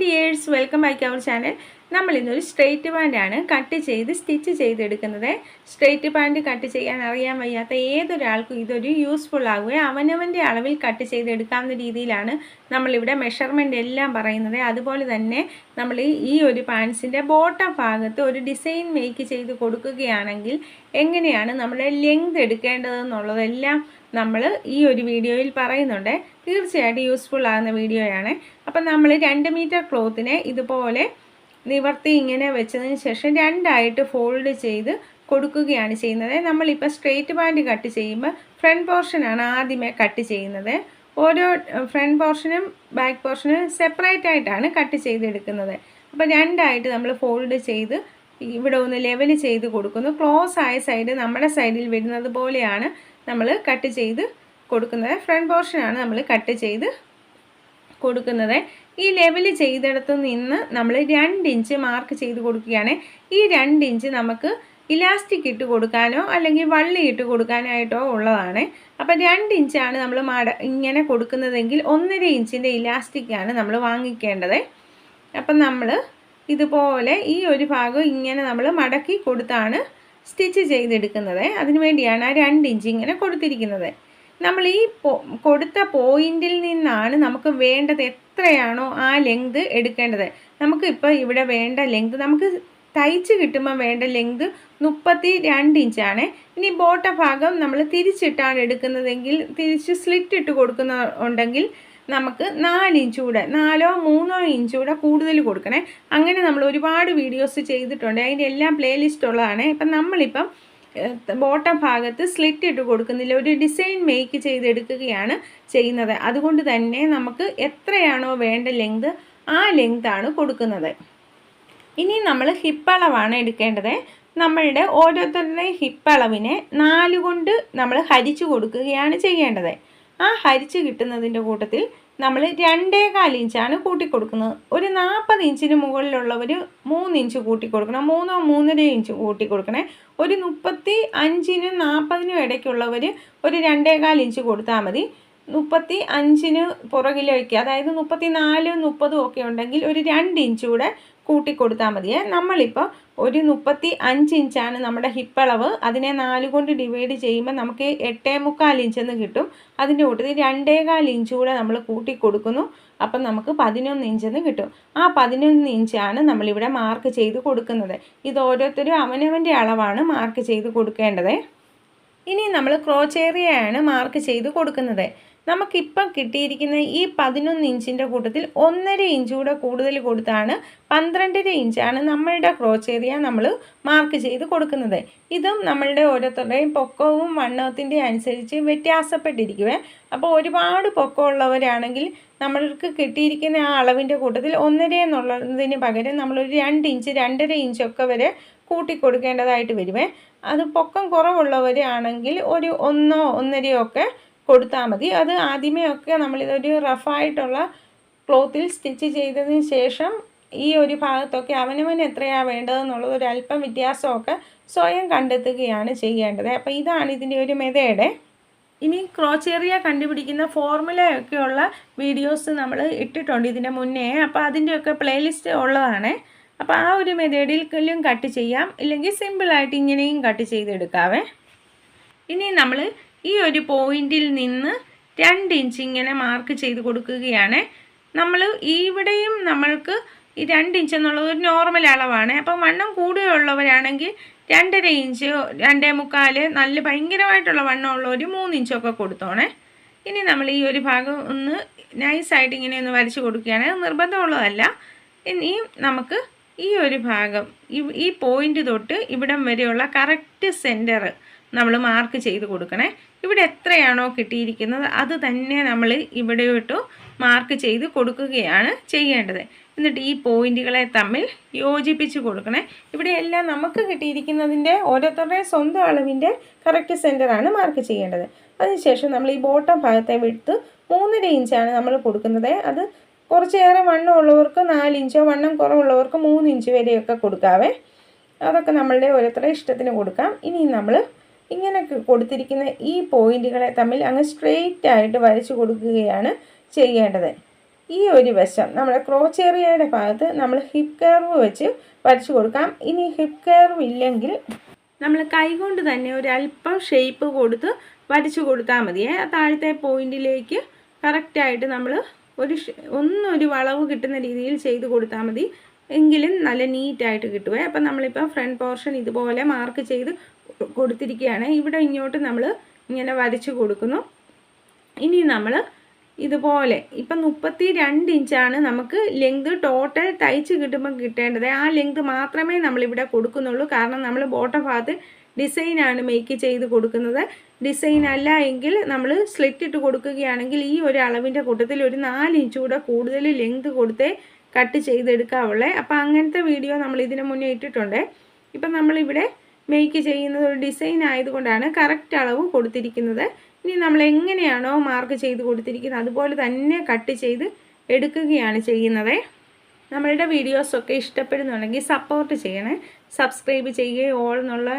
Dears welcome back our channel. നമ്മൾ ഇന്നൊരു straight പാന്റാണ് കട്ട് ചെയ്ത് സ്റ്റിച്ച് ചെയ്തെടുക്കുന്നത്. സ്ട്രെയിറ്റ് പാന്റ് കട്ട് ചെയ്യാൻ അറിയാൻ വയ്യാത്ത ഏതൊരാൾക്കും ഇതൊരു യൂസ്ഫുൾ ആകുകയും അവനവന്റെ അളവിൽ കട്ട് ചെയ്തെടുക്കാവുന്ന രീതിയിലാണ് നമ്മളിവിടെ മെഷർമെന്റ് എല്ലാം പറയുന്നത്. അതുപോലെ തന്നെ നമ്മൾ ഈ ഒരു പാൻസിന്റെ ബോട്ടം ഭാഗത്ത് ഒരു ഡിസൈൻ മേക്ക് ചെയ്ത് കൊടുക്കുകയാണെങ്കിൽ എങ്ങനെയാണ് നമ്മുടെ ലെങ്ത് എടുക്കേണ്ടതെന്നുള്ളതെല്ലാം നമ്മൾ ഈ ഒരു വീഡിയോയിൽ പറയുന്നുണ്ട്. തീർച്ചയായിട്ടും യൂസ്ഫുൾ ആകുന്ന വീഡിയോയാണ്. അപ്പം നമ്മൾ രണ്ട് മീറ്റർ ക്ലോത്തിനെ ഇതുപോലെ നിവർത്തി ഇങ്ങനെ വെച്ചതിന് ശേഷം രണ്ടായിട്ട് ഫോൾഡ് ചെയ്ത് കൊടുക്കുകയാണ് ചെയ്യുന്നത്. നമ്മളിപ്പോൾ സ്ട്രെയിറ്റ് പാന്റ് കട്ട് ചെയ്യുമ്പോൾ ഫ്രണ്ട് പോർഷനാണ് ആദ്യമേ കട്ട് ചെയ്യുന്നത്. ഓരോ ഫ്രണ്ട് പോർഷനും ബാക്ക് പോർഷനും സെപ്പറേറ്റ് ആയിട്ടാണ് കട്ട് ചെയ്തെടുക്കുന്നത്. അപ്പോൾ രണ്ടായിട്ട് നമ്മൾ ഫോൾഡ് ചെയ്ത് ഇവിടെ ഒന്ന് ലെവൽ ചെയ്ത് കൊടുക്കുന്നു. ക്ലോസ് ആയ സൈഡ് നമ്മുടെ സൈഡിൽ വരുന്നത് പോലെയാണ് നമ്മൾ കട്ട് ചെയ്ത് കൊടുക്കുന്നത്. ഫ്രണ്ട് പോർഷനാണ് നമ്മൾ കട്ട് ചെയ്ത് കൊടുക്കുന്നത്. ഈ ലെവൽ ചെയ്തിടത്തു നിന്ന് നമ്മൾ രണ്ട് ഇഞ്ച് മാർക്ക് ചെയ്ത് കൊടുക്കുകയാണ്. ഈ രണ്ട് ഇഞ്ച് നമുക്ക് ഇലാസ്റ്റിക് ഇട്ട് കൊടുക്കാനോ അല്ലെങ്കിൽ വള്ളി ഇട്ട് കൊടുക്കാനായിട്ടോ ഉള്ളതാണ്. അപ്പം രണ്ട് ഇഞ്ചാണ് നമ്മൾ മട ഇങ്ങനെ കൊടുക്കുന്നതെങ്കിൽ ഒന്നര ഇഞ്ചിന്റെ ഇലാസ്റ്റിക്കാണ് നമ്മൾ വാങ്ങിക്കേണ്ടത്. അപ്പം നമ്മൾ ഇതുപോലെ ഈ ഒരു ഭാഗം ഇങ്ങനെ നമ്മൾ മടക്കി കൊടുത്താണ് സ്റ്റിച്ച് ചെയ്തെടുക്കുന്നത്. അതിനുവേണ്ടിയാണ് ആ രണ്ട് ഇഞ്ച് ഇങ്ങനെ കൊടുത്തിരിക്കുന്നത്. നമ്മൾ ഈ കൊടുത്ത പോയിന്റിൽ നിന്നാണ് നമുക്ക് വേണ്ടത് എത്രയാണോ ആ ലെങ്ത് എടുക്കേണ്ടത്. നമുക്ക് ഇപ്പോൾ ഇവിടെ വേണ്ട ലെങ്ത് നമുക്ക് തയ്ച്ച് കിട്ടുമ്പോൾ വേണ്ട ലെങ്ത് മുപ്പത്തി രണ്ട് ഇഞ്ചാണ്. ഇനി ബോട്ട ഭാഗം നമ്മൾ തിരിച്ചിട്ടാണ് എടുക്കുന്നതെങ്കിൽ തിരിച്ച് സ്ലിറ്റ് ഇട്ട് കൊടുക്കുന്ന ഉണ്ടെങ്കിൽ നമുക്ക് നാല് ഇഞ്ച് കൂടെ നാലോ മൂന്നോ ഇഞ്ച് കൂടെ കൂടുതൽ കൊടുക്കണേ. അങ്ങനെ നമ്മൾ ഒരുപാട് വീഡിയോസ് ചെയ്തിട്ടുണ്ട്. അതിന്റെ എല്ലാം പ്ലേലിസ്റ്റ് ഉള്ളതാണ്. ഇപ്പം നമ്മളിപ്പം ബോട്ടം ഭാഗത്ത് സ്ലിറ്റ് ഇട്ട് കൊടുക്കുന്നില്ല. ഒരു ഡിസൈൻ മേക്ക് ചെയ്തെടുക്കുകയാണ് ചെയ്യുന്നത്. അതുകൊണ്ട് തന്നെ നമുക്ക് എത്രയാണോ വേണ്ട ലെങ്ത് ആ ലെങ്താണ് കൊടുക്കുന്നത്. ഇനി നമ്മൾ ഹിപ്പ് അളവാണ് എടുക്കേണ്ടത്. നമ്മളുടെ ഓരോരുത്തരുടെയും ഹിപ്പ് അളവിനെ നാല് കൊണ്ട് നമ്മൾ ഹരിച്ചു കൊടുക്കുകയാണ് ചെയ്യേണ്ടത്. ആ ഹരിച്ച് കിട്ടുന്നതിന്റെ കൂട്ടത്തിൽ നമ്മൾ രണ്ടേകാൽ ഇഞ്ചാണ് കൂട്ടിക്കൊടുക്കുന്നത്. ഒരു നാൽപ്പത് ഇഞ്ചിന് മുകളിലുള്ളവർ മൂന്ന് ഇഞ്ച് കൂട്ടിക്കൊടുക്കണം. മൂന്നോ മൂന്നര ഇഞ്ച് കൂട്ടിക്കൊടുക്കണേ. ഒരു മുപ്പത്തി അഞ്ചിനും നാൽപ്പതിനും ഇടയ്ക്കുള്ളവർ ഒരു രണ്ടേകാൽ ഇഞ്ച് കൊടുത്താൽ മതി. മുപ്പത്തി അഞ്ചിന് പുറകിലേക്ക് അതായത് മുപ്പത്തി നാല് മുപ്പതും ഒക്കെ ഉണ്ടെങ്കിൽ ഒരു രണ്ട് ഇഞ്ച് കൂടെ കൂട്ടിക്കൊടുത്താൽ മതിയേ. നമ്മളിപ്പോൾ ഒരു മുപ്പത്തി അഞ്ച് ഇഞ്ചാണ് നമ്മുടെ ഹിപ്പളവ് അതിനെ നാല് കൊണ്ട് ഡിവൈഡ് ചെയ്യുമ്പോൾ നമുക്ക് എട്ടേ മുക്കാൽ ഇഞ്ചെന്ന് കിട്ടും. അതിന്റെ കൂട്ടത്തിൽ രണ്ടേകാൽ ഇഞ്ച് കൂടെ നമ്മൾ കൂട്ടിക്കൊടുക്കുന്നു അപ്പം നമുക്ക് പതിനൊന്ന് ഇഞ്ചെന്ന് കിട്ടും. ആ പതിനൊന്ന് ഇഞ്ചാണ് നമ്മളിവിടെ മാർക്ക് ചെയ്ത് കൊടുക്കുന്നത്. ഇത് ഓരോരുത്തരും അവനവന്റെ അളവാണ് മാർക്ക് ചെയ്ത് കൊടുക്കേണ്ടത്. ഇനി നമ്മൾ ക്രോച്ചേറിയയാണ് മാർക്ക് ചെയ്ത് കൊടുക്കുന്നത്. നമുക്കിപ്പം കിട്ടിയിരിക്കുന്ന ഈ പതിനൊന്ന് ഇഞ്ചിന്റെ കൂട്ടത്തിൽ ഒന്നര ഇഞ്ച് കൂടെ കൂടുതൽ കൊടുത്താണ് പന്ത്രണ്ടര ഇഞ്ചാണ് നമ്മളുടെ ക്രോച്ച് ഏരിയ നമ്മൾ മാർക്ക് ചെയ്ത് കൊടുക്കുന്നത്. ഇതും നമ്മളുടെ ഓരോരുത്തരുടെയും പൊക്കവും വണ്ണത്തിന്റെ അനുസരിച്ച് വ്യത്യാസപ്പെട്ടിരിക്കുവേ. അപ്പോൾ ഒരുപാട് പൊക്കമുള്ളവരാണെങ്കിൽ നമ്മൾക്ക് കിട്ടിയിരിക്കുന്ന ആ അളവിന്റെ കൂട്ടത്തിൽ ഒന്നര എന്നുള്ളതിന് പകരം നമ്മളൊരു രണ്ട് ഇഞ്ച് രണ്ടര ഇഞ്ചൊക്കെ വരെ കൂട്ടി കൊടുക്കേണ്ടതായിട്ട് വരുവേ. അത് പൊക്കം കുറവുള്ളവരാണെങ്കിൽ ഒരു ഒന്നോ ഒന്നരയോ ഒക്കെ കൊടുത്താൽ മതി. അത് ആദ്യമേ ഒക്കെ നമ്മളിതൊരു റഫായിട്ടുള്ള ക്ലോത്തിൽ സ്റ്റിച്ച് ചെയ്തതിന് ശേഷം ഈ ഒരു ഭാഗത്തൊക്കെ അവനവന് എത്രയാണ് വേണ്ടതെന്നുള്ളത് ഒരു അല്പം വ്യത്യാസമൊക്കെ സ്വയം കണ്ടെത്തുകയാണ് ചെയ്യേണ്ടത്. അപ്പോൾ ഇതാണ് ഇതിന്റെ ഒരു മെതയുടെ ഇനി ക്രോച്ചേറിയ കണ്ടുപിടിക്കുന്ന ഫോർമുലയൊക്കെയുള്ള വീഡിയോസ് നമ്മൾ ഇട്ടിട്ടുണ്ട് ഇതിന്റെ മുന്നേ. അപ്പോൾ അതിന്റെയൊക്കെ പ്ലേലിസ്റ്റ് ഉള്ളതാണ്. അപ്പോൾ ആ ഒരു മെതേഡിലും കട്ട് ചെയ്യാം. ഇല്ലെങ്കിൽ സിമ്പിളായിട്ട് ഇങ്ങനെയും കട്ട് ചെയ്തെടുക്കാവേ. ഇനി നമ്മൾ ഈ ഒരു പോയിന്റിൽ നിന്ന് രണ്ട് ഇഞ്ച് ഇങ്ങനെ മാർക്ക് ചെയ്ത് കൊടുക്കുകയാണ്. നമ്മൾ ഇവിടെയും നമ്മൾക്ക് ഈ രണ്ട് ഇഞ്ച് എന്നുള്ളത് ഒരു നോർമൽ അളവാണ്. അപ്പം വണ്ണം കൂടുതലുള്ളവരാണെങ്കിൽ രണ്ടര ഇഞ്ച് രണ്ടേ മുക്കാൽ നല്ല ഭയങ്കരമായിട്ടുള്ള വണ്ണമുള്ളവർ മൂന്ന് ഇഞ്ചൊക്കെ കൊടുത്തോണേ. ഇനി നമ്മൾ ഈ ഒരു ഭാഗം ഒന്ന് നൈസായിട്ട് ഇങ്ങനെ ഒന്ന് വരച്ച് കൊടുക്കുകയാണ്. നിർബന്ധമുള്ളതല്ല. ഇനിയും നമുക്ക് ഈ ഒരു ഭാഗം ഈ പോയിന്റ് തൊട്ട് ഇവിടം വരെയുള്ള കറക്റ്റ് സെന്റർ നമ്മൾ മാർക്ക് ചെയ്ത് കൊടുക്കണേ. ഇവിടെ എത്രയാണോ കിട്ടിയിരിക്കുന്നത് അത് തന്നെ നമ്മൾ ഇവിടെ ഇട്ടു മാർക്ക് ചെയ്ത് കൊടുക്കുകയാണ് ചെയ്യേണ്ടത്. എന്നിട്ട് ഈ പോയിന്റുകളെ തമ്മിൽ യോജിപ്പിച്ച് കൊടുക്കണേ. ഇവിടെ എല്ലാം നമുക്ക് കിട്ടിയിരിക്കുന്നതിന്റെ ഓരോരുത്തരുടെയും സ്വന്തം അളവിന്റെ കറക്റ്റ് സെന്ററാണ് മാർക്ക് ചെയ്യേണ്ടത്. അതിനുശേഷം നമ്മൾ ഈ ബോട്ടം ഭാഗത്തെ വിട്ട് മൂന്നര ഇഞ്ചാണ് നമ്മൾ കൊടുക്കുന്നത്. അത് കുറച്ചേറെ വണ്ണം ഉള്ളവർക്ക് നാല് ഇഞ്ചോ വണ്ണം കുറവുള്ളവർക്ക് മൂന്ന് ഇഞ്ച് വരെയൊക്കെ കൊടുക്കാവേ. അതൊക്കെ നമ്മളുടെ ഓരോരുത്തരുടെ ഇഷ്ടത്തിന് കൊടുക്കാം. ഇനി നമ്മൾ ഇങ്ങനെ കൊടുത്തിരിക്കുന്ന ഈ പോയിന്റുകളെ തമ്മിൽ അങ്ങ് സ്ട്രെയിറ്റ് ആയിട്ട് വരച്ചു കൊടുക്കുകയാണ് ചെയ്യേണ്ടത്. ഈ ഒരു വശം നമ്മുടെ ക്രോച്ചേറിയയുടെ ഭാഗത്ത് നമ്മൾ ഹിപ്പ് കർവ് വെച്ച് വരച്ചു കൊടുക്കാം. ഇനി ഹിപ്പ് കർവ് ഇല്ലെങ്കിൽ നമ്മൾ കൈകൊണ്ട് തന്നെ ഒരു അല്പം ഷേപ്പ് കൊടുത്ത് വരച്ചു കൊടുത്താൽ മതിയേ താഴത്തെ പോയിന്റിലേക്ക് കറക്റ്റായിട്ട് നമ്മൾ ഒരു ഒന്നൊരു വളവ് കിട്ടുന്ന രീതിയിൽ ചെയ്ത് കൊടുത്താൽ മതി. എങ്കിലും നല്ല നീറ്റായിട്ട് കിട്ടുവേ. അപ്പം നമ്മളിപ്പോൾ ഫ്രണ്ട് പോർഷൻ ഇതുപോലെ മാർക്ക് ചെയ്ത് കൊടുത്തിരിക്കുകയാണ്. ഇവിടെ ഇങ്ങോട്ട് നമ്മൾ ഇങ്ങനെ വരച്ച് കൊടുക്കുന്നു. ഇനി നമ്മൾ ഇതുപോലെ ഇപ്പം മുപ്പത്തി രണ്ട് ഇഞ്ചാണ് നമുക്ക് ലെങ്ത് ടോട്ടൽ തയ്ച്ച് കിട്ടുമ്പോൾ കിട്ടേണ്ടത്. ആ ലെങ്ത് മാത്രമേ നമ്മളിവിടെ കൊടുക്കുന്നുള്ളൂ. കാരണം നമ്മൾ ബോട്ടം ഭാഗത്ത് ഡിസൈനാണ് മേക്ക് ചെയ്ത് കൊടുക്കുന്നത്. ഡിസൈൻ അല്ല എങ്കിൽ നമ്മൾ സ്ലിറ്റ് ഇട്ട് കൊടുക്കുകയാണെങ്കിൽ ഈ ഒരു അളവിന്റെ കൂട്ടത്തിൽ ഒരു നാല് ഇഞ്ച് കൂടെ കൂടുതൽ ലെങ്ത് കൊടുത്തേ കട്ട് ചെയ്തെടുക്കാവുള്ളേ. അപ്പോൾ അങ്ങനത്തെ വീഡിയോ നമ്മൾ ഇതിന് മുന്നേ ഇട്ടിട്ടുണ്ട്. ഇപ്പം നമ്മളിവിടെ മേക്ക് ചെയ്യുന്നത് ഒരു ഡിസൈൻ ആയതുകൊണ്ടാണ് കറക്റ്റ് അളവ് കൊടുത്തിരിക്കുന്നത്. ഇനി നമ്മൾ എങ്ങനെയാണോ മാർക്ക് ചെയ്ത് കൊടുത്തിരിക്കുന്നത് അതുപോലെ തന്നെ കട്ട് ചെയ്ത് എടുക്കുകയാണ് ചെയ്യുന്നത്. നമ്മളുടെ വീഡിയോസൊക്കെ ഇഷ്ടപ്പെടുന്നുണ്ടെങ്കിൽ സപ്പോർട്ട് ചെയ്യണേ. സബ്സ്ക്രൈബ് ചെയ്യുകയും ഓൾ എന്നുള്ള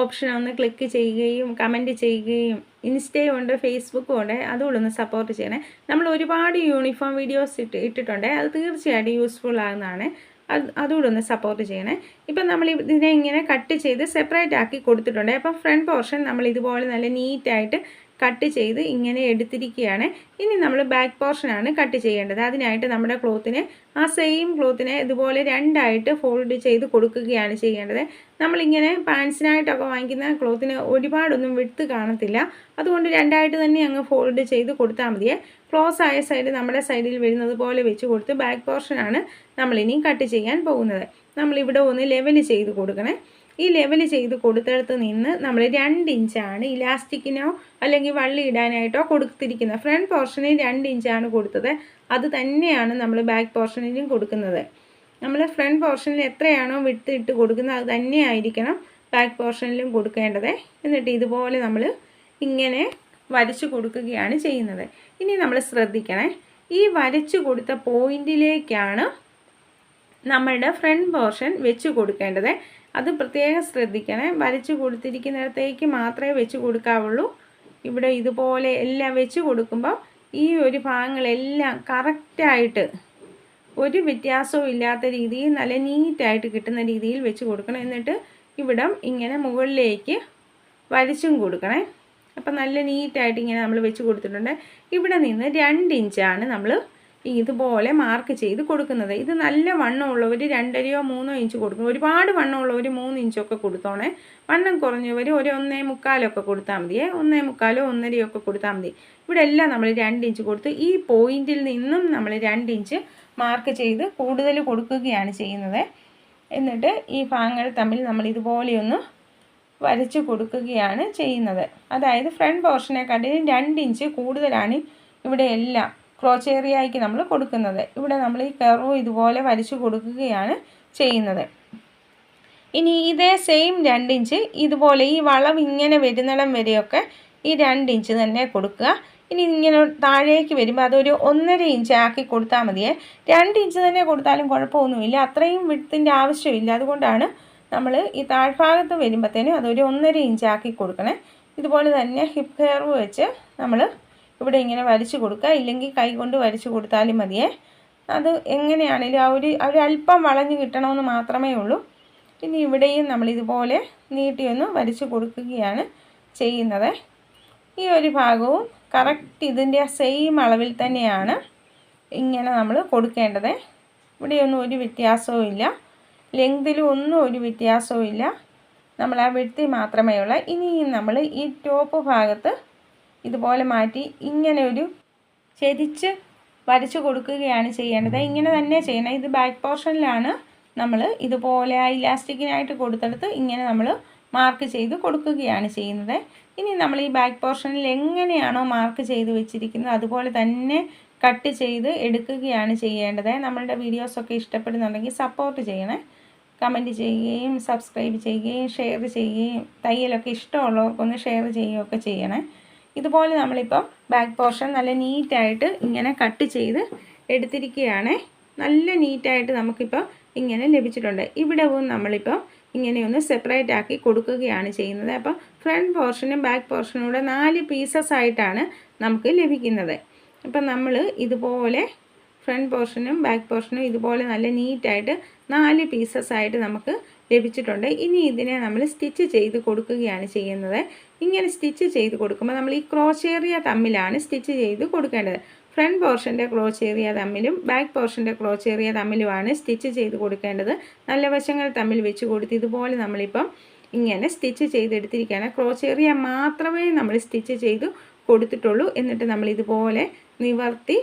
ഓപ്ഷൻ ഒന്ന് ക്ലിക്ക് ചെയ്യുകയും കമന്റ് ചെയ്യുകയും ഇൻസ്റ്റയും ഉണ്ട് ഫേസ്ബുക്കും ഉണ്ട് അതുകൊണ്ടൊന്ന് സപ്പോർട്ട് ചെയ്യണേ. നമ്മൾ ഒരുപാട് യൂണിഫോം വീഡിയോസ് ഇട്ട് ഇട്ടിട്ടുണ്ട്. അത് തീർച്ചയായിട്ടും യൂസ്ഫുൾ ആകുന്നതാണ്. അത് അതുകൂടെ ഒന്ന് സപ്പോർട്ട് ചെയ്യണേ. ഇപ്പം നമ്മൾ ഇതിനെ ഇങ്ങനെ കട്ട് ചെയ്ത് സെപ്പറേറ്റ് ആക്കി കൊടുത്തിട്ടുണ്ട്. അപ്പം ഫ്രണ്ട് പോർഷൻ നമ്മൾ ഇതുപോലെ നല്ല നീറ്റായിട്ട് കട്ട് ചെയ്ത് ഇങ്ങനെ എടുത്തിരിക്കുകയാണ്. ഇനി നമ്മൾ ബാക്ക് പോർഷനാണ് കട്ട് ചെയ്യേണ്ടത്. അതിനായിട്ട് നമ്മുടെ ക്ലോത്തിനെ ആ സെയിം ക്ലോത്തിനെ ഇതുപോലെ രണ്ടായിട്ട് ഫോൾഡ് ചെയ്ത് കൊടുക്കുകയാണ് ചെയ്യേണ്ടത്. നമ്മളിങ്ങനെ പാൻസിനായിട്ടൊക്കെ വാങ്ങിക്കുന്ന ക്ലോത്തിന് ഒരുപാടൊന്നും വിട്ട് കാണത്തില്ല. അതുകൊണ്ട് രണ്ടായിട്ട് തന്നെ അങ്ങ് ഫോൾഡ് ചെയ്ത് കൊടുത്താൽ മതിയേ. ക്ലോസ് ആയ സൈഡ് നമ്മുടെ സൈഡിൽ വരുന്നത് പോലെ വെച്ച് കൊടുത്ത് ബാക്ക് പോർഷനാണ് നമ്മളിനി കട്ട് ചെയ്യാൻ പോകുന്നത്. നമ്മളിവിടെ ഒന്ന് ലെവൽ ചെയ്ത് കൊടുക്കണേ. ഈ ലെവൽ ചെയ്ത് കൊടുത്തിടത്ത് നിന്ന് നമ്മൾ രണ്ട് ഇഞ്ചാണ് ഇലാസ്റ്റിക്കിനോ അല്ലെങ്കിൽ വള്ളി ഇടാനായിട്ടോ കൊടുത്തിരിക്കുന്നത്. ഫ്രണ്ട് പോർഷനിൽ രണ്ട് ഇഞ്ചാണ് കൊടുത്തത്. അത് തന്നെയാണ് നമ്മൾ ബാക്ക് പോർഷനിലും കൊടുക്കുന്നത്. നമ്മൾ ഫ്രണ്ട് പോർഷനിൽ എത്രയാണോ വിട്ട് ഇട്ട് കൊടുക്കുന്നത് അത് തന്നെയായിരിക്കണം ബാക്ക് പോർഷനിലും കൊടുക്കേണ്ടത്. എന്നിട്ട് ഇതുപോലെ നമ്മൾ ഇങ്ങനെ വരച്ചു കൊടുക്കുകയാണ് ചെയ്യുന്നത്. ഇനി നമ്മൾ ശ്രദ്ധിക്കണേ. ഈ വരച്ചു കൊടുത്ത പോയിന്റിലേക്കാണ് നമ്മളുടെ ഫ്രണ്ട് പോർഷൻ വെച്ച് കൊടുക്കേണ്ടത്. അത് പ്രത്യേകം ശ്രദ്ധിക്കണേ. വരച്ച് കൊടുത്തിരിക്കുന്നിടത്തേക്ക് മാത്രമേ വെച്ച് കൊടുക്കാവുള്ളൂ. ഇവിടെ ഇതുപോലെ എല്ലാം വെച്ച് കൊടുക്കുമ്പോൾ ഈ ഒരു ഭാഗങ്ങളെല്ലാം കറക്റ്റായിട്ട് ഒരു വ്യത്യാസവും ഇല്ലാത്ത രീതിയിൽ നല്ല നീറ്റായിട്ട് കിട്ടുന്ന രീതിയിൽ വെച്ച് കൊടുക്കണം. എന്നിട്ട് ഇവിടം ഇങ്ങനെ മുകളിലേക്ക് വരച്ചും കൊടുക്കണേ. അപ്പം നല്ല നീറ്റായിട്ട് ഇങ്ങനെ നമ്മൾ വെച്ച് കൊടുത്തിട്ടുണ്ട്. ഇവിടെ നിന്ന് രണ്ട് ഇഞ്ചാണ് നമ്മൾ ഇതുപോലെ മാർക്ക് ചെയ്ത് കൊടുക്കുന്നത്. ഇത് നല്ല വണ്ണമുള്ളവർ രണ്ടരയോ മൂന്നോ ഇഞ്ച് കൊടുക്കും. ഒരുപാട് വണ്ണമുള്ളവർ മൂന്ന് ഇഞ്ചൊക്കെ കൊടുത്തോണേ. വണ്ണം കുറഞ്ഞവർ ഒരു ഒന്നേ മുക്കാലൊക്കെ കൊടുത്താൽ മതിയേ ഒന്നേ മുക്കാലോ ഒന്നരയോ ഒക്കെ കൊടുത്താൽ മതി. ഇവിടെ എല്ലാം നമ്മൾ രണ്ട് ഇഞ്ച് കൊടുത്ത് ഈ പോയിന്റിൽ നിന്നും നമ്മൾ രണ്ട് ഇഞ്ച് മാർക്ക് ചെയ്ത് കൂടുതൽ കൊടുക്കുകയാണ് ചെയ്യുന്നത്. എന്നിട്ട് ഈ ഭാഗങ്ങൾ തമ്മിൽ നമ്മൾ ഇതുപോലെയൊന്ന് വരച്ച് കൊടുക്കുകയാണ് ചെയ്യുന്നത്. അതായത് ഫ്രണ്ട് പോർഷനെക്കാട്ടിലും രണ്ട് ഇഞ്ച് കൂടുതലാണ് ഇവിടെ എല്ലാം ക്രോച്ചേറിയായിക്ക് നമ്മൾ കൊടുക്കുന്നത്. ഇവിടെ നമ്മൾ ഈ കർവ് ഇതുപോലെ വലിച്ചു കൊടുക്കുകയാണ് ചെയ്യുന്നത്. ഇനി ഇതേ സെയിം രണ്ട് ഇഞ്ച് ഇതുപോലെ ഈ വളവ് ഇങ്ങനെ വരുന്നിടം വരെയൊക്കെ ഈ രണ്ട് ഇഞ്ച് തന്നെ കൊടുക്കുക. ഇനി ഇങ്ങനെ താഴേക്ക് വരുമ്പോൾ അതൊരു ഒന്നര ഇഞ്ച് ആക്കി കൊടുത്താൽ മതിയേ. രണ്ട് ഇഞ്ച് തന്നെ കൊടുത്താലും കുഴപ്പമൊന്നുമില്ല. അത്രയും വിടത്തിന്റെ ആവശ്യമില്ല. അതുകൊണ്ടാണ് നമ്മൾ ഈ താഴ്ഭാഗത്ത് വരുമ്പോഴത്തേനും അതൊരു ഒന്നര ഇഞ്ചാക്കി കൊടുക്കണേ. ഇതുപോലെ തന്നെ ഹിപ്പ് ഹെയർവ് വെച്ച് നമ്മൾ ഇവിടെ ഇങ്ങനെ വരച്ച് കൊടുക്കുക. ഇല്ലെങ്കിൽ കൈ കൊണ്ട് വരച്ച് കൊടുത്താലും മതിയേ. അത് എങ്ങനെയാണേലും ആ ഒരു ഒരു അല്പം വളഞ്ഞ് കിട്ടണമെന്ന് മാത്രമേ ഉള്ളൂ. പിന്നെ ഇവിടെയും നമ്മൾ ഇതുപോലെ നീട്ടിയൊന്ന് വരച്ച് കൊടുക്കുകയാണ് ചെയ്യുന്നത്. ഈ ഒരു ഭാഗവും കറക്റ്റ് ഇതിന്റെ സെയിം അളവിൽ തന്നെയാണ് ഇങ്ങനെ നമ്മൾ കൊടുക്കേണ്ടത്. ഇവിടെയൊന്നും ഒരു വ്യത്യാസവും ഇല്ല ലെങ്തിലും ഒന്നും ഒരു വ്യത്യാസവും ഇല്ല നമ്മൾ ആ വെട്ടി മാത്രമേ ഉള്ളൂ. ഇനിയും നമ്മൾ ഈ ടോപ്പ് ഭാഗത്ത് ഇതുപോലെ മാറ്റി ഇങ്ങനെ ഒരു ചെരിച്ച് വരച്ചു കൊടുക്കുകയാണ് ചെയ്യേണ്ടത്. ഇങ്ങനെ തന്നെ ചെയ്യണം. ഇത് ബാക്ക് പോർഷനിലാണ് നമ്മൾ ഇതുപോലെ ആ ഇലാസ്റ്റിക്കിനായിട്ട് കൊടുത്തെടുത്ത് ഇങ്ങനെ നമ്മൾ മാർക്ക് ചെയ്ത് കൊടുക്കുകയാണ് ചെയ്യുന്നത്. ഇനി നമ്മൾ ഈ ബാക്ക് പോർഷനിൽ എങ്ങനെയാണോ മാർക്ക് ചെയ്ത് വെച്ചിരിക്കുന്നത് അതുപോലെ തന്നെ കട്ട് ചെയ്ത് എടുക്കുകയാണ് ചെയ്യേണ്ടത്. നമ്മളുടെ വീഡിയോസൊക്കെ ഇഷ്ടപ്പെടുന്നുണ്ടെങ്കിൽ സപ്പോർട്ട് ചെയ്യണേ. കമന്റ് ചെയ്യുകയും സബ്സ്ക്രൈബ് ചെയ്യുകയും ഷെയർ ചെയ്യുകയും തയ്യലൊക്കെ ഇഷ്ടമുള്ളവർക്കൊന്ന് ഷെയർ ചെയ്യുകയൊക്കെ ചെയ്യണേ. ഇതുപോലെ നമ്മളിപ്പം ബാക്ക് പോർഷൻ നല്ല നീറ്റായിട്ട് ഇങ്ങനെ കട്ട് ചെയ്ത് എടുത്തിരിക്കുകയാണേ. നല്ല നീറ്റായിട്ട് നമുക്കിപ്പോൾ ഇങ്ങനെ ലഭിച്ചിട്ടുണ്ട്. ഇവിടെ നമ്മളിപ്പോൾ ഇങ്ങനെയൊന്ന് സെപ്പറേറ്റ് ആക്കി കൊടുക്കുകയാണ് ചെയ്യുന്നത്. അപ്പോൾ ഫ്രണ്ട് പോർഷനും ബാക്ക് പോർഷനും കൂടെ നാല് പീസസ് ആയിട്ടാണ് നമുക്ക് ലഭിക്കുന്നത്. അപ്പം നമ്മൾ ഇതുപോലെ ഫ്രണ്ട് പോർഷനും ബാക്ക് പോർഷനും ഇതുപോലെ നല്ല നീറ്റായിട്ട് നാല് പീസസ് ആയിട്ട് നമുക്ക് ലഭിച്ചിട്ടുണ്ട്. ഇനി ഇതിനെ നമ്മൾ സ്റ്റിച്ച് ചെയ്ത് കൊടുക്കുകയാണ് ചെയ്യുന്നത്. ഇങ്ങനെ സ്റ്റിച്ച് ചെയ്ത് കൊടുക്കുമ്പോൾ നമ്മൾ ഈ ക്രോച്ചേറിയ തമ്മിലാണ് സ്റ്റിച്ച് ചെയ്ത് കൊടുക്കേണ്ടത്. ഫ്രണ്ട് പോർഷന്റെ ക്രോച്ച് ഏരിയ തമ്മിലും ബാക്ക് പോർഷന്റെ ക്രോച്ച് ഏരിയ തമ്മിലുമാണ് സ്റ്റിച്ച് ചെയ്ത് കൊടുക്കേണ്ടത്. നല്ല വശങ്ങൾ തമ്മിൽ വെച്ച് കൊടുത്ത് ഇതുപോലെ നമ്മളിപ്പം ഇങ്ങനെ സ്റ്റിച്ച് ചെയ്തെടുത്തിരിക്കുകയാണ്. ക്രോച്ച് ഏരിയ മാത്രമേ നമ്മൾ സ്റ്റിച്ച് ചെയ്ത് കൊടുത്തിട്ടുള്ളൂ. എന്നിട്ട് നമ്മൾ ഇതുപോലെ നിവർത്തി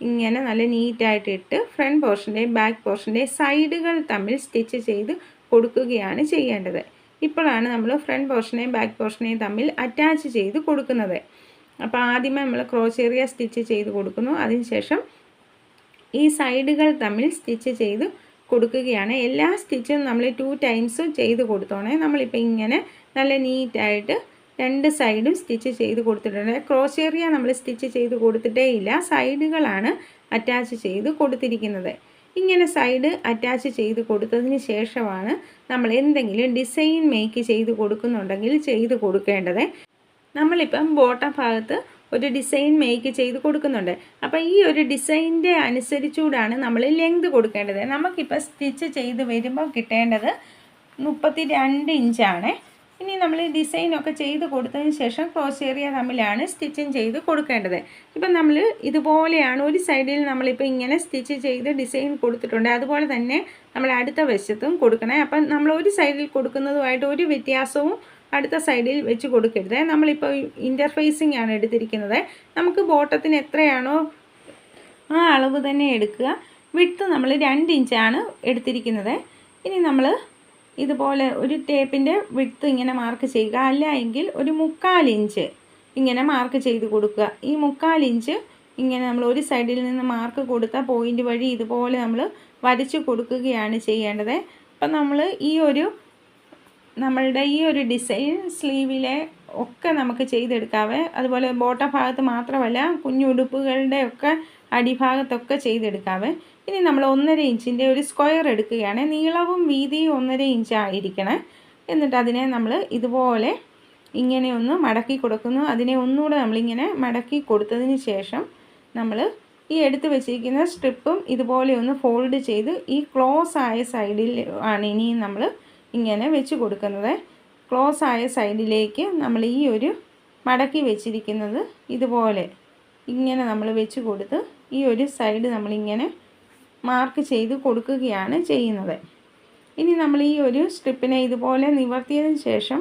ഇങ്ങനെ നല്ല നീറ്റായിട്ട് ഇട്ട് ഫ്രണ്ട് പോർഷന്റെയും ബാക്ക് പോർഷന്റെയും സൈഡുകൾ തമ്മിൽ സ്റ്റിച്ച് ചെയ്ത് കൊടുക്കുകയാണ് ചെയ്യേണ്ടത്. ഇപ്പോഴാണ് നമ്മൾ ഫ്രണ്ട് പോർഷനെയും ബാക്ക് പോർഷനെയും തമ്മിൽ അറ്റാച്ച് ചെയ്ത് കൊടുക്കുന്നത്. അപ്പോൾ ആദ്യമേ നമ്മൾ ക്രോച്ചേറിയ സ്റ്റിച്ച് ചെയ്ത് കൊടുക്കുന്നു. അതിനുശേഷം ഈ സൈഡുകൾ തമ്മിൽ സ്റ്റിച്ച് ചെയ്ത് കൊടുക്കുകയാണ്. എല്ലാ സ്റ്റിച്ചും നമ്മൾ ടു ടൈംസ് ചെയ്ത് കൊടുത്തോണേ. നമ്മളിപ്പോൾ ഇങ്ങനെ നല്ല നീറ്റായിട്ട് രണ്ട് സൈഡും സ്റ്റിച്ച് ചെയ്ത് കൊടുത്തിട്ടുണ്ട്. ക്രോഷേറിയ നമ്മൾ സ്റ്റിച്ച് ചെയ്ത് കൊടുത്തിട്ടേ ഇല്ല. സൈഡുകളാണ് അറ്റാച്ച് ചെയ്ത് കൊടുത്തിരിക്കുന്നത്. ഇങ്ങനെ സൈഡ് അറ്റാച്ച് ചെയ്ത് കൊടുത്തതിന് ശേഷമാണ് നമ്മൾ എന്തെങ്കിലും ഡിസൈൻ മേക്ക് ചെയ്ത് കൊടുക്കുന്നുണ്ടെങ്കിൽ ചെയ്ത് കൊടുക്കേണ്ടത്. നമ്മളിപ്പം ബോട്ടം ഭാഗത്ത് ഒരു ഡിസൈൻ മേക്ക് ചെയ്ത് കൊടുക്കുന്നുണ്ട്. അപ്പോൾ ഈ ഒരു ഡിസൈനിന്റെ അനുസരിച്ചുകൂടാണ് നമ്മൾ ലെങ്ത് കൊടുക്കേണ്ടത്. നമുക്കിപ്പോൾ സ്റ്റിച്ച് ചെയ്ത് വരുമ്പോൾ കിട്ടേണ്ടത് മുപ്പത്തി രണ്ട് ഇഞ്ചാണ്. ഇനി നമ്മൾ ഡിസൈനൊക്കെ ചെയ്ത് കൊടുത്തതിന് ശേഷം ക്രോസ് ഏരിയ തമ്മിലാണ് സ്റ്റിച്ചിങ് ചെയ്ത് കൊടുക്കേണ്ടത്. ഇപ്പം നമ്മൾ ഇതുപോലെയാണ് ഒരു സൈഡിൽ നമ്മളിപ്പോൾ ഇങ്ങനെ സ്റ്റിച്ച് ചെയ്ത് ഡിസൈൻ കൊടുത്തിട്ടുണ്ട്. അതുപോലെ തന്നെ നമ്മൾ അടുത്ത വശത്തും കൊടുക്കണേ. അപ്പം നമ്മൾ ഒരു സൈഡിൽ കൊടുക്കുന്നതുമായിട്ട് ഒരു വ്യത്യാസവും അടുത്ത സൈഡിൽ വെച്ച് കൊടുക്കരുത്. നമ്മളിപ്പോൾ ഇന്റർഫേസിംഗ് ആണ് എടുത്തിരിക്കുന്നത്. നമുക്ക് ബോട്ടത്തിന് എത്രയാണോ ആ അളവ് തന്നെ എടുക്കുക. വിട്ട് നമ്മൾ രണ്ട് ഇഞ്ചാണ് എടുത്തിരിക്കുന്നത്. ഇനി നമ്മൾ ഇതുപോലെ ഒരു ടേപ്പിന്റെ വിട്ട് ഇങ്ങനെ മാർക്ക് ചെയ്യുക. അല്ല എങ്കിൽ ഒരു മുക്കാൽ ഇഞ്ച് ഇങ്ങനെ മാർക്ക് ചെയ്ത് കൊടുക്കുക. ഈ മുക്കാൽ ഇഞ്ച് ഇങ്ങനെ നമ്മൾ ഒരു സൈഡിൽ നിന്ന് മാർക്ക് കൊടുത്ത പോയിന്റ് വഴി ഇതുപോലെ നമ്മൾ വരച്ച് കൊടുക്കുകയാണ് ചെയ്യേണ്ടത്. അപ്പം നമ്മൾ ഈ ഒരു നമ്മളുടെ ഈ ഒരു ഡിസൈൻ സ്ലീവിലെ ഒക്കെ നമുക്ക് ചെയ്തെടുക്കാവേ. അതുപോലെ ബോട്ടം ഭാഗത്ത് മാത്രമല്ല കുഞ്ഞുടുപ്പുകളുടെ ഒക്കെ അടിഭാഗത്തൊക്കെ ചെയ്തെടുക്കാവേ. ഇനി നമ്മൾ ഒന്നര ഇഞ്ചിന്റെ ഒരു സ്ക്വയർ എടുക്കുകയാണ്. നീളവും വീതിയും ഒന്നര ഇഞ്ച് ആയിരിക്കണം. എന്നിട്ട് അതിനെ നമ്മൾ ഇതുപോലെ ഇങ്ങനെ ഒന്ന് മടക്കി കൊടുക്കുന്നു. അതിനെ ഒന്നുകൂടെ നമ്മളിങ്ങനെ മടക്കി കൊടുത്തതിന് ശേഷം നമ്മൾ ഈ എടുത്ത് വെച്ചിരിക്കുന്ന സ്ട്രിപ്പും ഇതുപോലെ ഒന്ന് ഫോൾഡ് ചെയ്ത് ഈ ക്ലോസ് ആയ സൈഡിൽ ആണ് ഇനിയും നമ്മൾ ഇങ്ങനെ വെച്ച് കൊടുക്കുന്നത്. ക്ലോസ് ആയ സൈഡിലേക്ക് നമ്മൾ ഈ ഒരു മടക്കി വെച്ചിരിക്കുന്നത് ഇതുപോലെ ഇങ്ങനെ നമ്മൾ വെച്ച് കൊടുത്ത് ഈ ഒരു സൈഡ് നമ്മളിങ്ങനെ മാർക്ക് ചെയ്ത് കൊടുക്കുകയാണ് ചെയ്യുന്നത്. ഇനി നമ്മൾ ഈ ഒരു സ്ട്രിപ്പിനെ ഇതുപോലെ നിവർത്തിയതിന് ശേഷം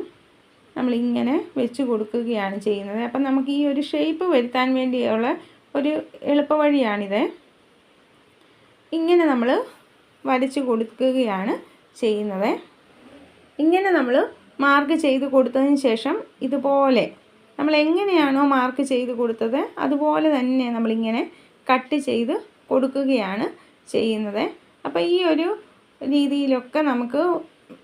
നമ്മളിങ്ങനെ വെച്ച് കൊടുക്കുകയാണ് ചെയ്യുന്നത്. അപ്പം നമുക്ക് ഈ ഒരു ഷേപ്പ് വരുത്താൻ വേണ്ടിയുള്ള ഒരു എളുപ്പവഴിയാണിത് ഇങ്ങനെ നമ്മൾ വരച്ച് കൊടുക്കുകയാണ് ചെയ്യുന്നത്. ഇങ്ങനെ നമ്മൾ മാർക്ക് ചെയ്ത് കൊടുത്തതിന് ശേഷം ഇതുപോലെ നമ്മൾ എങ്ങനെയാണോ മാർക്ക് ചെയ്ത് കൊടുത്തത് അതുപോലെ തന്നെ നമ്മളിങ്ങനെ കട്ട് ചെയ്ത് കൊടുക്കുകയാണ് ചെയ്യുന്നത്. അപ്പോൾ ഈ ഒരു രീതിയിലൊക്കെ നമുക്ക്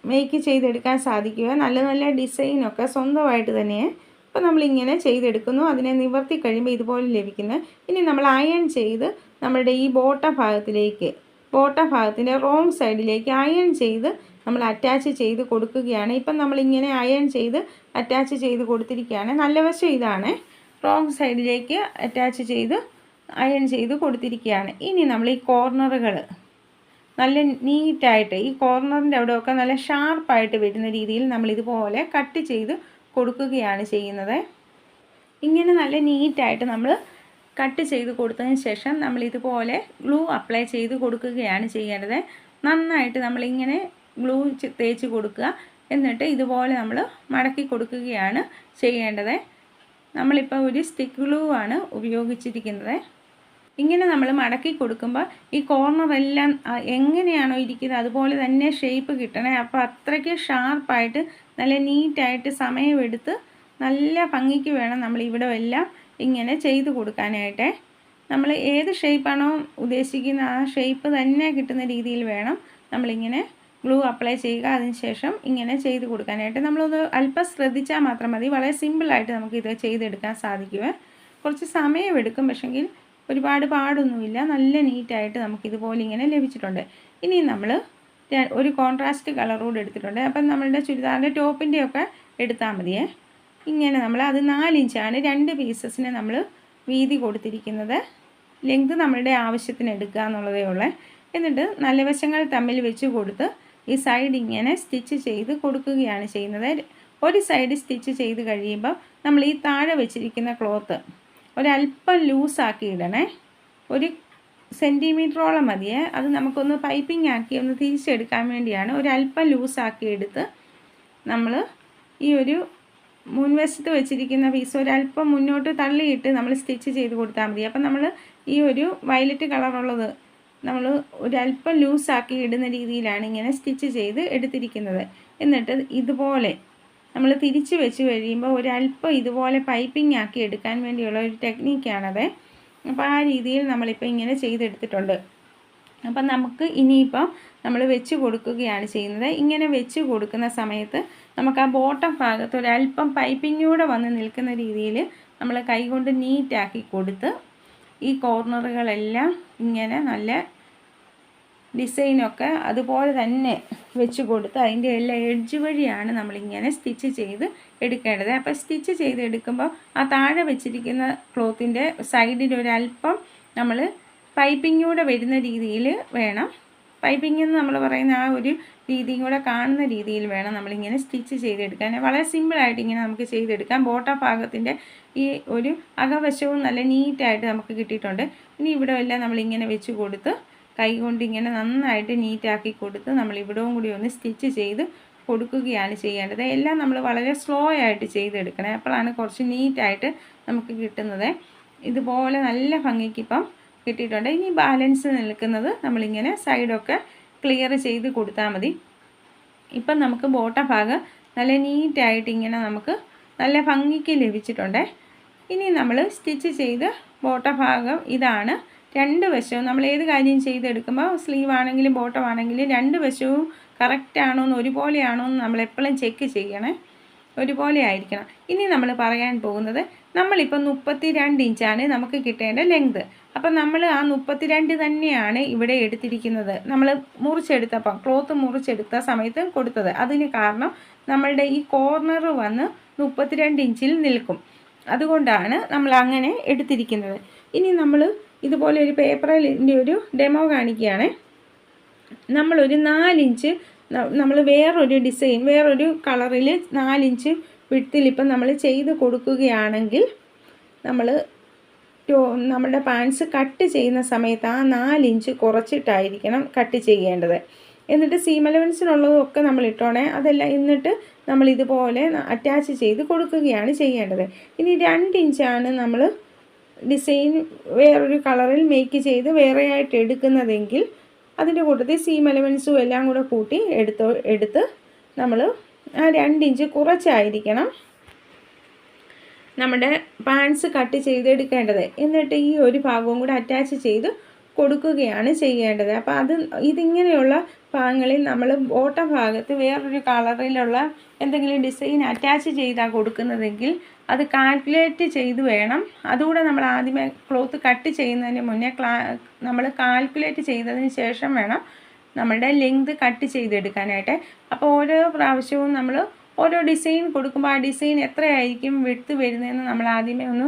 മേക്ക് ചെയ്തെടുക്കാൻ സാധിക്കുക. നല്ല നല്ല ഡിസൈനൊക്കെ സ്വന്തമായിട്ട് തന്നെ അപ്പോൾ നമ്മളിങ്ങനെ ചെയ്തെടുക്കുന്നു. അതിനെ നിവർത്തി കഴിയുമ്പോൾ ഇതുപോലെ ലഭിക്കുന്നു. ഇനി നമ്മൾ അയൺ ചെയ്ത് നമ്മളുടെ ഈ ബോട്ട ഭാഗത്തിലേക്ക് ബോട്ട ഭാഗത്തിന്റെ റോങ് സൈഡിലേക്ക് അയൺ ചെയ്ത് നമ്മൾ അറ്റാച്ച് ചെയ്ത് കൊടുക്കുകയാണ്. ഇപ്പം നമ്മളിങ്ങനെ അയൺ ചെയ്ത് അറ്റാച്ച് ചെയ്ത് കൊടുത്തിരിക്കുകയാണ്. നല്ല വശം ഇതാണ്. റോങ് സൈഡിലേക്ക് അറ്റാച്ച് ചെയ്ത് അയൺ ചെയ്ത് കൊടുത്തിരിക്കുകയാണ്. ഇനി നമ്മൾ ഈ കോർണറുകൾ നല്ല നീറ്റായിട്ട് ഈ കോർണറിന്റെ അവിടെയൊക്കെ നല്ല ഷാർപ്പായിട്ട് വരുന്ന രീതിയിൽ നമ്മൾ ഇതുപോലെ കട്ട് ചെയ്ത് കൊടുക്കുകയാണ് ചെയ്യുന്നത്. ഇങ്ങനെ നല്ല നീറ്റായിട്ട് നമ്മൾ കട്ട് ചെയ്ത് കൊടുത്തതിന് ശേഷം നമ്മൾ ഇതുപോലെ ഗ്ലൂ അപ്ലൈ ചെയ്ത് കൊടുക്കുകയാണ് ചെയ്യേണ്ടത്. നന്നായിട്ട് നമ്മളിങ്ങനെ ഗ്ലൂ തേച്ച് കൊടുക്കുക. എന്നിട്ട് ഇതുപോലെ നമ്മൾ മടക്കി കൊടുക്കുകയാണ് ചെയ്യേണ്ടത്. നമ്മളിപ്പോൾ ഒരു സ്റ്റിക്ക് ഗ്ലൂ ആണ് ഉപയോഗിച്ചിരിക്കുന്നത്. ഇങ്ങനെ നമ്മൾ മടക്കി കൊടുക്കുമ്പോൾ ഈ കോർണറെല്ലാം എങ്ങനെയാണോ ഇരിക്കുന്നത് അതുപോലെ തന്നെ ഷേപ്പ് കിട്ടണേ. അപ്പോൾ അത്രയ്ക്ക് ഷാർപ്പായിട്ട് നല്ല നീറ്റായിട്ട് സമയമെടുത്ത് നല്ല ഭംഗിക്ക് വേണം നമ്മൾ ഇവിടെ എല്ലാം ഇങ്ങനെ ചെയ്ത് കൊടുക്കാനായിട്ട്. നമ്മൾ ഏത് ഷേപ്പാണോ ഉദ്ദേശിക്കുന്ന ആ ഷേപ്പ് തന്നെ കിട്ടുന്ന രീതിയിൽ വേണം നമ്മളിങ്ങനെ ഗ്ലൂ അപ്ലൈ ചെയ്യുക. അതിനുശേഷം ഇങ്ങനെ ചെയ്ത് കൊടുക്കാനായിട്ട് നമ്മളത് അല്പം ശ്രദ്ധിച്ചാൽ മാത്രം മതി. വളരെ സിമ്പിളായിട്ട് നമുക്കിത് ചെയ്തെടുക്കാൻ സാധിക്കുമേ കുറച്ച് സമയമെടുക്കും പക്ഷെങ്കിൽ ഒരുപാട് പാടൊന്നുമില്ല. നല്ല നീറ്റായിട്ട് നമുക്കിതുപോലെ ഇങ്ങനെ ലഭിച്ചിട്ടുണ്ട്. ഇനി നമ്മൾ ഒരു കോൺട്രാസ്റ്റ് കളർ കൂടെ എടുത്തിട്ടുണ്ട്. അപ്പം നമ്മളുടെ ചുരിദാറിന്റെ ടോപ്പിന്റെയൊക്കെ എടുത്താൽ മതിയേ. ഇങ്ങനെ നമ്മൾ അത് നാലിഞ്ചാണ്. രണ്ട് പീസസിന് നമ്മൾ വീതി കൊടുത്തിരിക്കുന്നത്. ലെങ്ത് നമ്മളുടെ ആവശ്യത്തിന് എടുക്കുക എന്നുള്ളതേ ഉള്ളേ. എന്നിട്ട് നല്ല വശങ്ങൾ തമ്മിൽ വെച്ച് കൊടുത്ത് ഈ സൈഡ് ഇങ്ങനെ സ്റ്റിച്ച് ചെയ്ത് കൊടുക്കുകയാണ് ചെയ്യുന്നത്. ഒരു സൈഡ് സ്റ്റിച്ച് ചെയ്ത് കഴിയുമ്പോൾ നമ്മൾ ഈ താഴെ വെച്ചിരിക്കുന്ന ക്ലോത്ത് ഒരല്പം ലൂസാക്കി ഇടണേ. ഒരു സെന്റിമീറ്ററോളം മതിയേ. അത് നമുക്കൊന്ന് പൈപ്പിംഗ് ആക്കി ഒന്ന് തിരിച്ചെടുക്കാൻ വേണ്ടിയാണ് ഒരല്പം ലൂസാക്കി എടുത്ത് നമ്മൾ ഈ ഒരു മുൻവശത്ത് വെച്ചിരിക്കുന്ന പീസ് ഒരല്പം മുന്നോട്ട് തള്ളിയിട്ട് നമ്മൾ സ്റ്റിച്ച് ചെയ്ത് കൊടുത്താൽ മതി. അപ്പം നമ്മൾ ഈ ഒരു വയലറ്റ് കളറുള്ളത് നമ്മൾ ഒരല്പം ലൂസാക്കി ഇടുന്ന രീതിയിലാണ് ഇങ്ങനെ സ്റ്റിച്ച് ചെയ്ത് എടുത്തിരിക്കുന്നത്. എന്നിട്ട് ഇതുപോലെ നമ്മൾ തിരിച്ച് വെച്ച് കഴിയുമ്പോൾ ഒരല്പം ഇതുപോലെ പൈപ്പിംഗ് ആക്കി എടുക്കാൻ വേണ്ടിയുള്ള ഒരു ടെക്നീക്കാണത് അപ്പോൾ ആ രീതിയിൽ നമ്മളിപ്പോൾ ഇങ്ങനെ ചെയ്തെടുത്തിട്ടുണ്ട്. അപ്പം നമുക്ക് ഇനിയിപ്പം നമ്മൾ വെച്ച് കൊടുക്കുകയാണ് ചെയ്യുന്നത്. ഇങ്ങനെ വെച്ച് കൊടുക്കുന്ന സമയത്ത് നമുക്ക് ആ ബോട്ടം ഭാഗത്ത് ഒരല്പം പൈപ്പിങ്ങൂടെ വന്ന് നിൽക്കുന്ന രീതിയിൽ നമ്മൾ കൈകൊണ്ട് നീറ്റാക്കി കൊടുത്ത് ഈ കോർണറുകളെല്ലാം ഇങ്ങനെ നല്ല ഡിസൈനൊക്കെ അതുപോലെ തന്നെ വെച്ച് കൊടുത്ത് അതിന്റെ എല്ലാ എഡ്ജ് വഴിയാണ് നമ്മളിങ്ങനെ സ്റ്റിച്ച് ചെയ്ത് എടുക്കേണ്ടത്. അപ്പോൾ സ്റ്റിച്ച് ചെയ്ത് എടുക്കുമ്പോൾ ആ താഴെ വെച്ചിരിക്കുന്ന ക്ലോത്തിന്റെ സൈഡിൽ ഒരല്പം നമ്മൾ പൈപ്പിങ്ങൂടെ വരുന്ന രീതിയിൽ വേണം. പൈപ്പിംഗ് എന്ന് നമ്മൾ പറയുന്ന ആ ഒരു രീതിയും കൂടെ കാണുന്ന രീതിയിൽ വേണം നമ്മളിങ്ങനെ സ്റ്റിച്ച് ചെയ്തെടുക്കാൻ. വളരെ സിമ്പിളായിട്ട് ഇങ്ങനെ നമുക്ക് ചെയ്തെടുക്കാം. ബോട്ട ഭാഗത്തിന്റെ ഈ ഒരു അകവശവും നല്ല നീറ്റായിട്ട് നമുക്ക് കിട്ടിയിട്ടുണ്ട്. ഇനി ഇവിടെ എല്ലാം നമ്മളിങ്ങനെ വെച്ച് കൊടുത്ത് കൈ കൊണ്ട് ഇങ്ങനെ നന്നായിട്ട് നീറ്റാക്കി കൊടുത്ത് നമ്മൾ ഇവിടവും കൂടി ഒന്ന് സ്റ്റിച്ച് ചെയ്ത് കൊടുക്കുകയാണ് ചെയ്യേണ്ടത്. എല്ലാം നമ്മൾ വളരെ സ്ലോ ആയിട്ട് ചെയ്തെടുക്കണേ. അപ്പോഴാണ് കുറച്ച് നീറ്റായിട്ട് നമുക്ക് കിട്ടുന്നത്. ഇതുപോലെ നല്ല ഭംഗിക്കിപ്പം കിട്ടിയിട്ടുണ്ട്. ഇനി ബാലൻസ് നിൽക്കുന്നത് നമ്മളിങ്ങനെ സൈഡൊക്കെ ക്ലിയർ ചെയ്ത് കൊടുത്താൽ മതി. ഇപ്പം നമുക്ക് ബോട്ട ഭാഗം നല്ല നീറ്റായിട്ട് ഇങ്ങനെ നമുക്ക് നല്ല ഭംഗിക്ക് ലഭിച്ചിട്ടുണ്ട്. ഇനി നമ്മൾ സ്റ്റിച്ച് ചെയ്ത് ബോട്ട ഭാഗം ഇതാണ് രണ്ട് വശവും നമ്മൾ ഏത് കാര്യം ചെയ്തെടുക്കുമ്പോൾ സ്ലീവ് ആണെങ്കിലും ബോട്ടം ആണെങ്കിലും രണ്ട് വശവും കറക്റ്റ് ആണോ എന്ന് ഒരുപോലെയാണോ എന്ന് നമ്മൾ എപ്പോഴും ചെക്ക് ചെയ്യണേ. ഒരുപോലെ ആയിരിക്കണം. ഇനി നമ്മൾ പറയാൻ പോകുന്നത് നമ്മളിപ്പോൾ മുപ്പത്തി രണ്ട് ഇഞ്ചാണ് നമുക്ക് കിട്ടേണ്ട ലെങ്ത് അപ്പം നമ്മൾ ആ മുപ്പത്തിരണ്ട് തന്നെയാണ് ഇവിടെ എടുത്തിരിക്കുന്നത്. നമ്മൾ മുറിച്ചെടുത്തപ്പം ക്ലോത്ത് മുറിച്ചെടുത്ത സമയത്ത് കൊടുത്തത്. അതിന് കാരണം നമ്മളുടെ ഈ കോർണർ വന്ന് മുപ്പത്തിരണ്ട് ഇഞ്ചിൽ നിൽക്കും. അതുകൊണ്ടാണ് നമ്മൾ അങ്ങനെ എടുത്തിരിക്കുന്നത്. ഇനി നമ്മൾ ഇതുപോലെ ഒരു പേപ്പറിന്റെ ഒരു ഡെമോ കാണിക്കുകയാണേ. നമ്മളൊരു നാലിഞ്ച് നമ്മൾ വേറൊരു ഡിസൈൻ വേറൊരു കളറിൽ നാലിഞ്ച് വിട്ടിൽ ഇപ്പം നമ്മൾ ചെയ്ത് കൊടുക്കുകയാണെങ്കിൽ നമ്മൾ നമ്മുടെ പാൻസ് കട്ട് ചെയ്യുന്ന സമയത്ത് ആ നാലിഞ്ച് കുറച്ചിട്ടായിരിക്കണം കട്ട് ചെയ്യേണ്ടത്. എന്നിട്ട് സീമലവൻസിനുള്ളതൊക്കെ നമ്മൾ ഇട്ടോണേ. അതെല്ലാം എന്നിട്ട് നമ്മൾ ഇതുപോലെ അറ്റാച്ച് ചെയ്ത് കൊടുക്കുകയാണ് ചെയ്യേണ്ടത്. ഇനി രണ്ട് ഇഞ്ചാണ് നമ്മൾ ഡിസൈൻ വേറൊരു കളറിൽ മേക്ക് ചെയ്ത് വേറെ ആയിട്ട് എടുക്കുന്നതെങ്കിൽ അതിന്റെ കൂട്ടത്തിൽ സീം എലമെൻസും എല്ലാം കൂടെ കൂട്ടി എടുത്ത് എടുത്ത് നമ്മൾ ആ രണ്ടിഞ്ച് കുറച്ചായിരിക്കണം നമ്മുടെ പാൻസ് കട്ട് ചെയ്തെടുക്കേണ്ടത്. എന്നിട്ട് ഈ ഒരു ഭാഗവും കൂടെ അറ്റാച്ച് ചെയ്ത് കൊടുക്കുകയാണ് ചെയ്യേണ്ടത്. അപ്പോൾ അത് ഇതിങ്ങനെയുള്ള ഭാഗങ്ങളിൽ നമ്മൾ ബോട്ടം ഭാഗത്ത് വേറൊരു കളറിലുള്ള എന്തെങ്കിലും ഡിസൈൻ അറ്റാച്ച് ചെയ്താണ് കൊടുക്കുന്നതെങ്കിൽ അത് കാൽക്കുലേറ്റ് ചെയ്ത് വേണം. അതുകൂടെ നമ്മൾ ആദ്യമേ ക്ലോത്ത് കട്ട് ചെയ്യുന്നതിന് മുന്നേ നമ്മൾ കാൽക്കുലേറ്റ് ചെയ്തതിന് ശേഷം വേണം നമ്മളുടെ ലെങ്ത് കട്ട് ചെയ്തെടുക്കാനായിട്ട്. അപ്പോൾ ഓരോ പ്രാവശ്യവും നമ്മൾ ഓരോ ഡിസൈൻ കൊടുക്കുമ്പോൾ ആ ഡിസൈൻ എത്രയായിരിക്കും വിട്ട് വരുന്നതെന്ന് നമ്മൾ ആദ്യമേ ഒന്ന്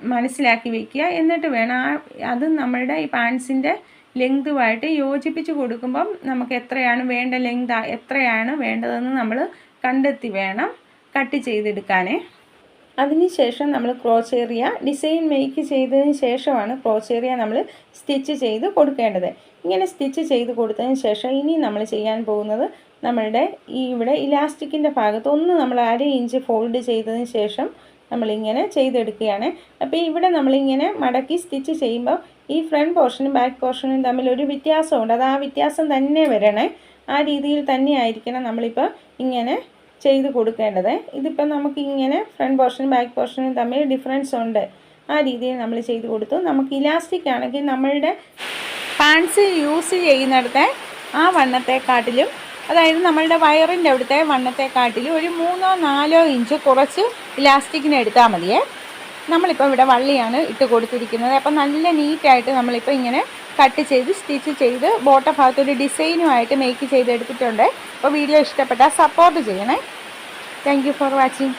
മനസ്സിലാക്കി വെക്കുക. എന്നിട്ട് വേണം ആ അത് നമ്മളുടെ ഈ പാൻസിന്റെ ലെങ്തുമായിട്ട് യോജിപ്പിച്ച് കൊടുക്കുമ്പം നമുക്ക് എത്രയാണ് വേണ്ട ലെങ്ത് എത്രയാണ് വേണ്ടതെന്ന് നമ്മൾ കണ്ടെത്തി വേണം കട്ട് ചെയ്തെടുക്കാനേ. അതിനുശേഷം നമ്മൾ ക്രോച്ച് ഏരിയ ഡിസൈൻ മേക്ക് ചെയ്തതിന് ശേഷമാണ് ക്രോച്ച് ഏരിയ നമ്മൾ സ്റ്റിച്ച് ചെയ്ത് കൊടുക്കേണ്ടത്. ഇങ്ങനെ സ്റ്റിച്ച് ചെയ്ത് കൊടുത്തതിന് ശേഷം ഇനി നമ്മൾ ചെയ്യാൻ പോകുന്നത് നമ്മളുടെ ഈ ഇവിടെ ഇലാസ്റ്റിക്കിന്റെ ഭാഗത്ത് ഒന്ന് നമ്മൾ അര ഇഞ്ച് ഫോൾഡ് ചെയ്തതിന് ശേഷം നമ്മളിങ്ങനെ ചെയ്തെടുക്കുകയാണ്. അപ്പോൾ ഇവിടെ നമ്മളിങ്ങനെ മടക്കി സ്റ്റിച്ച് ചെയ്യുമ്പോൾ ഈ ഫ്രണ്ട് പോർഷനും ബാക്ക് പോർഷനും തമ്മിൽ ഒരു വ്യത്യാസമുണ്ട്. അത് ആ വ്യത്യാസം തന്നെ വരണേ. ആ രീതിയിൽ തന്നെ ആയിരിക്കണം നമ്മളിപ്പോൾ ഇങ്ങനെ ചെയ്ത് കൊടുക്കേണ്ടത്. ഇതിപ്പോൾ നമുക്ക് ഇങ്ങനെ ഫ്രണ്ട് പോർഷനും ബാക്ക് പോർഷനും തമ്മിൽ ഡിഫറൻസ് ഉണ്ട്. ആ രീതിയിൽ നമ്മൾ ചെയ്ത് കൊടുത്തു. നമുക്ക് ഇലാസ്റ്റിക് ആണെങ്കിൽ നമ്മളുടെ പാൻസ് യൂസ് ചെയ്യുന്നിടത്തെ ആ വണ്ണത്തെക്കാട്ടിലും അതായത് നമ്മളുടെ വയറിന്റെ അവിടുത്തെ വണ്ണത്തെക്കാട്ടിലും ഒരു മൂന്നോ നാലോ ഇഞ്ച് കുറച്ച് ഇലാസ്റ്റിക്കിന് എടുത്താൽ മതിയേ. നമ്മളിപ്പോൾ ഇവിടെ വള്ളിയാണ് ഇട്ട് കൊടുത്തിരിക്കുന്നത്. അപ്പം നല്ല നീറ്റായിട്ട് നമ്മളിപ്പോൾ ഇങ്ങനെ കട്ട് ചെയ്ത് സ്റ്റിച്ച് ചെയ്ത് ബോട്ടം ഭാഗത്ത് ഒരു ഡിസൈനുമായിട്ട് മേക്ക് ചെയ്തെടുത്തിട്ടുണ്ട്. അപ്പോൾ വീഡിയോ ഇഷ്ടപ്പെട്ടാൽ സപ്പോർട്ട് ചെയ്യണേ. Thank for watching